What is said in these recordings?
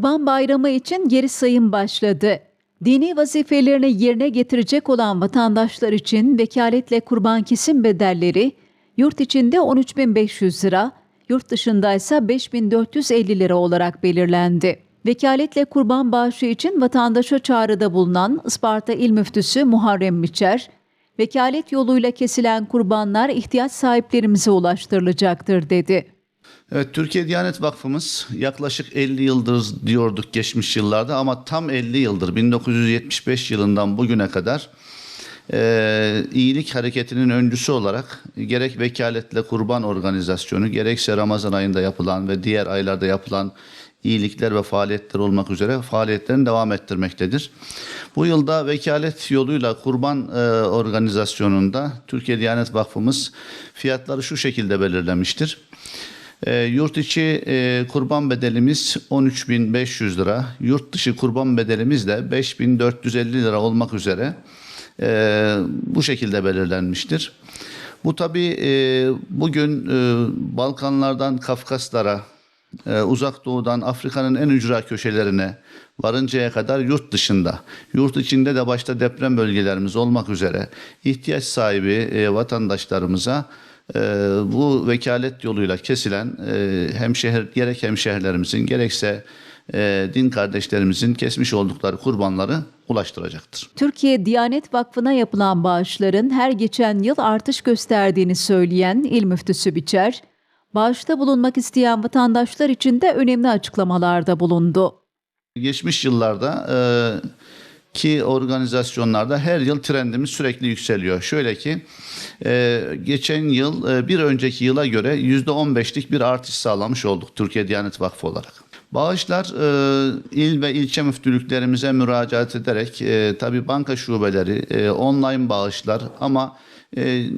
Kurban Bayramı için geri sayım başladı. Dini vazifelerini yerine getirecek olan vatandaşlar için vekaletle kurban kesim bedelleri yurt içinde 13.500 lira, yurt dışında ise 5.450 lira olarak belirlendi. Vekaletle kurban bağışı için vatandaşa çağrıda bulunan Isparta İl Müftüsü Muharrem Miçer, vekalet yoluyla kesilen kurbanlar ihtiyaç sahiplerimize ulaştırılacaktır dedi. Evet Türkiye Diyanet Vakfımız yaklaşık 50 yıldır diyorduk geçmiş yıllarda ama tam 50 yıldır 1975 yılından bugüne kadar e, iyilik hareketinin öncüsü olarak gerek vekaletle kurban organizasyonu gerekse Ramazan ayında yapılan ve diğer aylarda yapılan iyilikler ve faaliyetler olmak üzere faaliyetlerini devam ettirmektedir. Bu yılda vekalet yoluyla kurban e, organizasyonunda Türkiye Diyanet Vakfımız fiyatları şu şekilde belirlemiştir. E, yurt içi e, kurban bedelimiz 13.500 lira. Yurt dışı kurban bedelimiz de 5.450 lira olmak üzere e, bu şekilde belirlenmiştir. Bu tabi bugün e, Balkanlardan Kafkaslara, e, Uzak Doğu'dan Afrika'nın en ücra köşelerine varıncaya kadar yurt dışında, yurt içinde de başta deprem bölgelerimiz olmak üzere ihtiyaç sahibi e, vatandaşlarımıza e, bu vekalet yoluyla kesilen e, hemşehir gerek hemşehrilerimizin gerekse e, din kardeşlerimizin kesmiş oldukları kurbanları ulaştıracaktır. Türkiye Diyanet Vakfı'na yapılan bağışların her geçen yıl artış gösterdiğini söyleyen İl Müftüsü Biçer, bağışta bulunmak isteyen vatandaşlar için de önemli açıklamalarda bulundu. Geçmiş yıllarda e, ki organizasyonlarda her yıl trendimiz sürekli yükseliyor. Şöyle ki e, geçen yıl e, bir önceki yıla göre %15'lik bir artış sağlamış olduk Türkiye Diyanet Vakfı olarak. Bağışlar e, il ve ilçe müftülüklerimize müracaat ederek tabi banka şubeleri, online bağışlar ama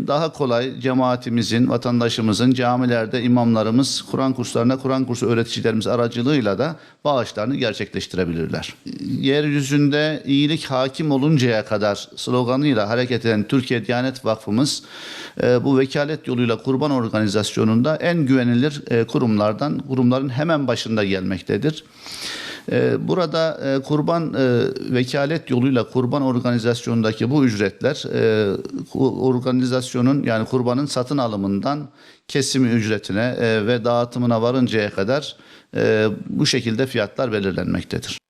daha kolay cemaatimizin, vatandaşımızın camilerde imamlarımız Kur'an kurslarına, Kur'an kursu öğreticilerimiz aracılığıyla da bağışlarını gerçekleştirebilirler. Yeryüzünde iyilik hakim oluncaya kadar sloganıyla hareket eden Türkiye Diyanet Vakfımız e, bu vekalet yoluyla kurban organizasyonunda en güvenilir e, kurumlardan, kurumların hemen başında gelmektedir. Ee, Burada e, kurban e, vekalet yoluyla kurban organizasyonundaki bu ücretler e, organizasyonun yani kurbanın satın alımından kesimi ücretine ve dağıtımına varıncaya kadar bu şekilde fiyatlar belirlenmektedir.